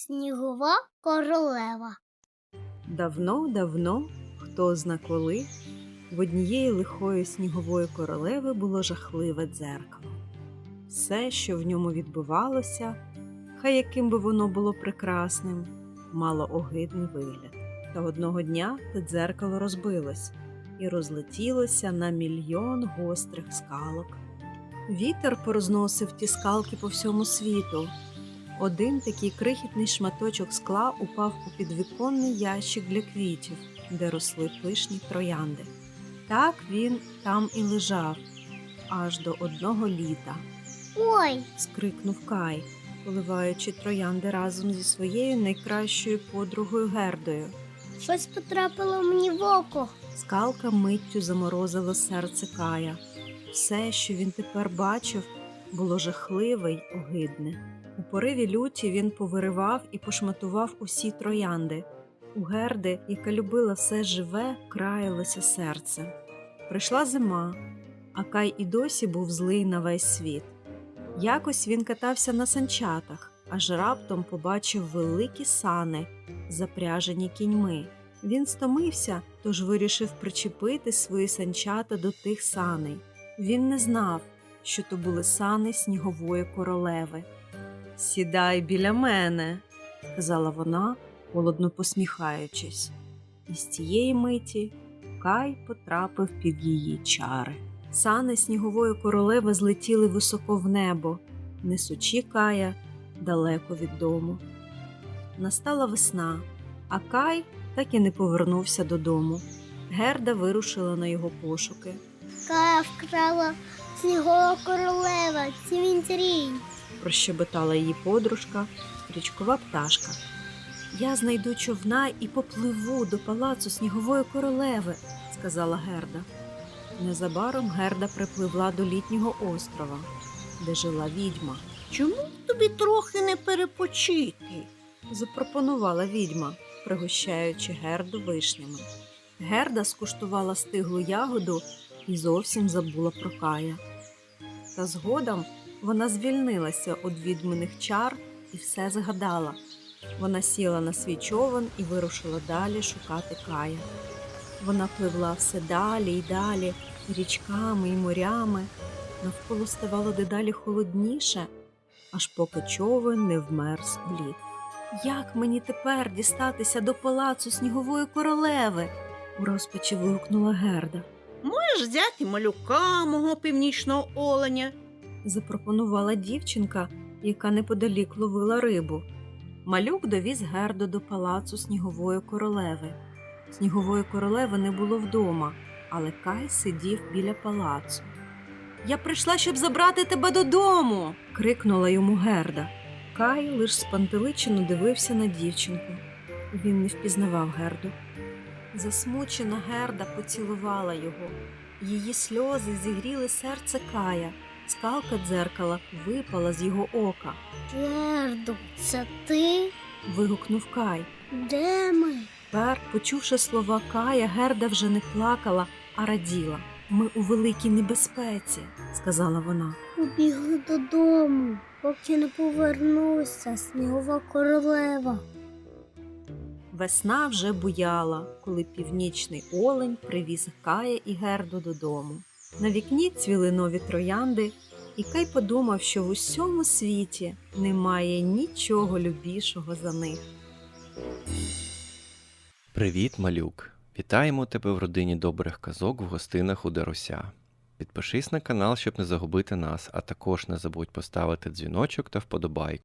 Снігова королева. Давно-давно, хто зна коли, в однієї лихої снігової королеви було жахливе дзеркало. Все, що в ньому відбувалося, хай яким би воно було прекрасним, мало огидний вигляд. Та одного дня те дзеркало розбилось і розлетілося на мільйон гострих скалок. Вітер порозносив ті скалки по всьому світу. Один такий крихітний шматочок скла упав у підвіконний ящик для квітів, де росли пишні троянди. Так він там і лежав аж до одного літа, Ой, скрикнув Кай, поливаючи троянди разом зі своєю найкращою подругою Гердою. щось потрапило мені в око. Скалка миттю заморозила серце Кая. Все, що він тепер бачив, було жахливе й огидне. У пориві люті він повиривав і пошматував усі троянди. У Герди, яка любила все живе, краялося серце. Прийшла зима, а Кай і досі був злий на весь світ. Якось він катався на санчатах, аж раптом побачив великі сани, запряжені кіньми. Він стомився, тож вирішив причепити свої санчата до тих саней. Він не знав, що то були сани снігової королеви. Сідай біля мене, сказала вона, холодно посміхаючись. І з цієї миті Кай потрапив під її чари. Сани снігової королеви злетіли високо в небо, несучи Кая далеко від дому. Настала весна, а Кай так і не повернувся додому. Герда вирушила на його пошуки. Кая вкрала снігова королева, цвінтрій. Прощебетала її подружка, стрічкова пташка. Я знайду човна і попливу до палацу снігової королеви, сказала Герда. Незабаром Герда припливла до літнього острова, де жила відьма. Чому тобі трохи не перепочити? запропонувала відьма, пригощаючи Герду вишнями. Герда скуштувала стиглу ягоду і зовсім забула про Кая. Та згодом вона звільнилася від відьминих чар і все згадала. Вона сіла на свій човен і вирушила далі шукати Кая. Вона пливла все далі й далі, і річками і морями. Навколо ставало дедалі холодніше, аж поки човен не вмерз у лід. Як мені тепер дістатися до палацу снігової королеви? у розпачі вигукнула Герда. Можеш взяти малюка мого північного оленя. Запропонувала дівчинка, яка неподалік ловила рибу. Малюк довіз Герду до палацу снігової королеви. Снігової королеви не було вдома, але Кай сидів біля палацу. Я прийшла, щоб забрати тебе додому. крикнула йому Герда. Кай лиш спантеличено дивився на дівчинку. Він не впізнавав Герду. Засмучена Герда поцілувала його. Її сльози зігріли серце Кая. Скалка дзеркала випала з його ока. Герду, це ти? Вигукнув Кай. Де ми? Тепер, почувши слова Кая, Герда вже не плакала, а раділа. Ми у великій небезпеці, сказала вона. Побігли додому, поки не повернуся, снігова королева. Весна вже буяла, коли північний олень привіз Кая і Герду додому. На вікні цвіли нові троянди, і Кай подумав, що в усьому світі немає нічого любішого за них. Привіт, малюк! Вітаємо тебе в родині добрих казок в гостинах у Дерося. Підпишись на канал, щоб не загубити нас, а також не забудь поставити дзвіночок та вподобайку.